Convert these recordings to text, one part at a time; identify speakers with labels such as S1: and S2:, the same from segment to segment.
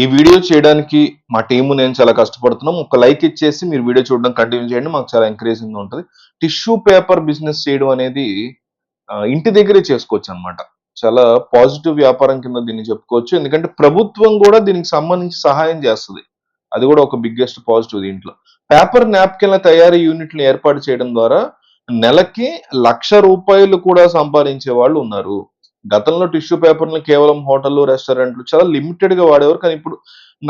S1: ఈ వీడియో చేయడానికి మా టీము నేను చాలా కష్టపడుతున్నాం. ఒక లైక్ ఇచ్చేసి మీరు వీడియో చూడడం కంటిన్యూ చేయండి. మాకు చాలా ఎంకరేజింగ్ ఉంటుంది. టిష్యూ పేపర్ బిజినెస్ చేయడం అనేది ఇంటి దగ్గరే చేసుకోవచ్చు అన్నమాట. చాలా పాజిటివ్ వ్యాపారం కింద దీన్ని చెప్పుకోవచ్చు. ఎందుకంటే ప్రభుత్వం కూడా దీనికి సంబంధించి సహాయం చేస్తుంది. అది కూడా ఒక బిగ్గెస్ట్ పాజిటివ్ దీంట్లో. పేపర్ నాప్కిన్ల తయారీ యూనిట్లు ఏర్పాటు చేయడం ద్వారా నెలకి లక్ష రూపాయలు కూడా సంపాదించే వాళ్ళు ఉన్నారు. గతంలో టిష్యూ పేపర్లు కేవలం హోటల్ రెస్టారెంట్లు చాలా లిమిటెడ్గా వాడేవారు. కానీ ఇప్పుడు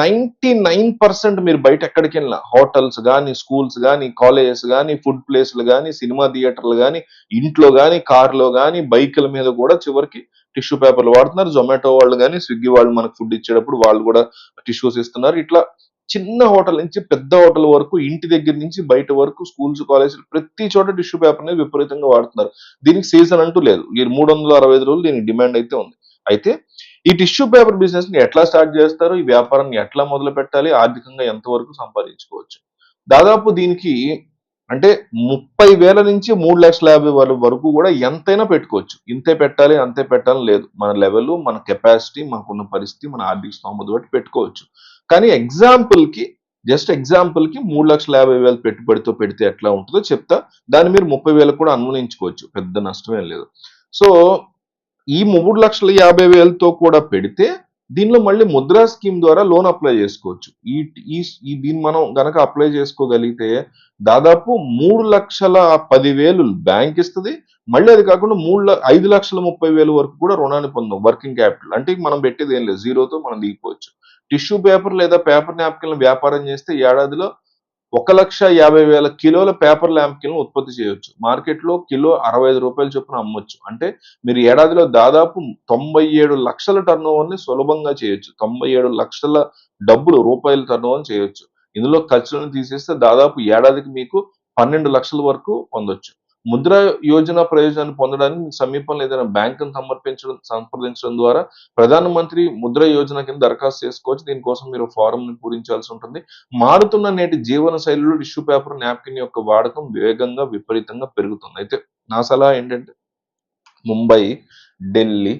S1: నైన్టీ నైన్ పర్సెంట్ మీరు బయట ఎక్కడికి వెళ్ళినా హోటల్స్ కానీ స్కూల్స్ కానీ కాలేజెస్ కానీ ఫుడ్ ప్లేస్లు కానీ సినిమా థియేటర్లు కానీ ఇంట్లో కానీ కార్లో కానీ బైకుల మీద కూడా చివరికి టిష్యూ పేపర్లు వాడుతున్నారు. జొమాటో వాళ్ళు కానీ స్విగ్గీ వాళ్ళు మనకు ఫుడ్ ఇచ్చేటప్పుడు వాళ్ళు కూడా టిష్యూస్ ఇస్తున్నారు. ఇట్లా చిన్న హోటల్ నుంచి పెద్ద హోటల్ వరకు ఇంటి దగ్గర నుంచి బయట వరకు స్కూల్స్ కాలేజీలు ప్రతి చోట టిష్యూ పేపర్ అనేది విపరీతంగా వాడుతున్నారు. దీనికి సీజన్ అంటూ లేదు. ఈ మూడు వందల అరవై ఐదు రోజులు దీనికి డిమాండ్ అయితే ఉంది. అయితే ఈ టిష్యూ పేపర్ బిజినెస్ని ఎట్లా స్టార్ట్ చేస్తారు? ఈ వ్యాపారాన్ని ఎట్లా మొదలు పెట్టాలి ఆర్థికంగా ఎంతవరకు సంపాదించుకోవచ్చు? దాదాపు దీనికి అంటే ముప్పై వేల నుంచి మూడు లక్షల యాభై వరకు కూడా ఎంతైనా పెట్టుకోవచ్చు. ఇంతే పెట్టాలి అంతే పెట్టాలని లేదు. మన లెవెల్ మన కెపాసిటీ మనకున్న పరిస్థితి మన ఆర్థిక స్తోమత బట్టి పెట్టుకోవచ్చు. కానీ ఎగ్జాంపుల్కి జస్ట్ ఎగ్జాంపుల్కి మూడు లక్షల యాభై వేలు పెట్టుబడితో పెడితే ఎట్లా ఉంటుందో చెప్తా. దాన్ని మీరు ముప్పై వేలకు కూడా అన్వయించుకోవచ్చు. పెద్ద నష్టమేం లేదు. సో ఈ మూడు లక్షల యాభై వేలతో కూడా పెడితే దీనిలో మళ్ళీ ముద్రా స్కీమ్ ద్వారా లోన్ అప్లై చేసుకోవచ్చు. ఈ ఈ దీన్ని మనం గనక అప్లై చేసుకోగలిగితే దాదాపు మూడు లక్షల పదివేలు బ్యాంక్ ఇస్తుంది. మళ్ళీ అది కాకుండా మూడు ఐదు లక్షల ముప్పై వేలు వరకు కూడా రుణాన్ని పొందాం వర్కింగ్ క్యాపిటల్. అంటే మనం పెట్టేది ఏం లేదు జీరోతో మనం దిగిపోవచ్చు. టిష్యూ పేపర్ లేదా పేపర్ నాప్కిన్ వ్యాపారం చేస్తే ఏడాదిలో ఒక లక్ష యాభై వేల కిలోల పేపర్ ల్యాంప్కిన్లు ఉత్పత్తి చేయవచ్చు మార్కెట్లో కిలో అరవై ఐదు రూపాయల చొప్పున అమ్మొచ్చు. అంటే మీరు ఏడాదిలో దాదాపు తొంభై ఏడు లక్షల టర్న్ ఓవర్ని సులభంగా చేయొచ్చు. తొంభై ఏడు లక్షల డబ్బులు రూపాయల టర్న్ ఓవర్ చేయొచ్చు. ఇందులో ఖర్చులను తీసేస్తే దాదాపు ఏడాదికి మీకు పన్నెండు లక్షల వరకు పొందొచ్చు. ముద్ర యోజన ప్రయోజనాన్ని పొందడానికి సమీపంలో ఏదైనా బ్యాంకును సమర్పించడం సంప్రదించడం ద్వారా ప్రధానమంత్రి ముద్ర యోజన కింద దరఖాస్తు చేసుకోవచ్చు. దీనికోసం మీరు ఫారంను పూరించాల్సి ఉంటుంది. మారుతున్న నేటి జీవన శైలిలో టిష్యూ పేపర్ నాప్కిన్ యొక్క వాడకం వేగంగా విపరీతంగా పెరుగుతుంది. అయితే నా సలహా ఏంటంటే ముంబై ఢిల్లీ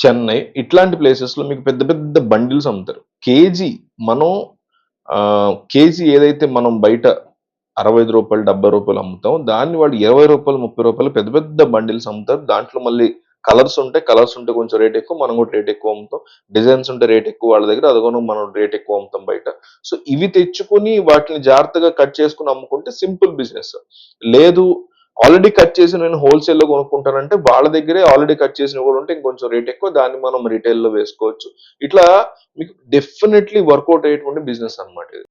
S1: చెన్నై ఇట్లాంటి ప్లేసెస్లో మీకు పెద్ద పెద్ద బండిల్స్ అమ్ముతారు. కేజీ మనం కేజీ ఏదైతే మనం బయట అరవై ఐదు రూపాయలు డెబ్బై రూపాయలు అమ్ముతాం. దాన్ని వాళ్ళు ఇరవై రూపాయలు ముప్పై రూపాయలు పెద్ద పెద్ద బండిల్స్ అమ్ముతారు. దాంట్లో మళ్ళీ కలర్స్ ఉంటాయి కలర్స్ ఉంటే కొంచెం రేట్ ఎక్కువ మనం కూడా రేట్ ఎక్కువ అమ్ముతాం. డిజైన్స్ ఉంటే రేట్ ఎక్కువ వాళ్ళ దగ్గర అదిగోను మనం రేట్ ఎక్కువ అమ్ముతాం బయట. సో ఇవి తెచ్చుకొని వాటిని జాగ్రత్తగా కట్ చేసుకుని అమ్ముకుంటే సింపుల్ బిజినెస్. లేదు ఆల్రెడీ కట్ చేసి నేను హోల్సేల్లో కొనుక్కుంటానంటే వాళ్ళ దగ్గరే ఆల్రెడీ కట్ చేసిన కూడా ఉంటే ఇంకొంచెం రేట్ ఎక్కువ దాన్ని మనం రిటైల్లో వేసుకోవచ్చు. ఇట్లా మీకు డెఫినెట్లీ వర్కౌట్ అయ్యేటువంటి బిజినెస్ అన్నమాట ఇది.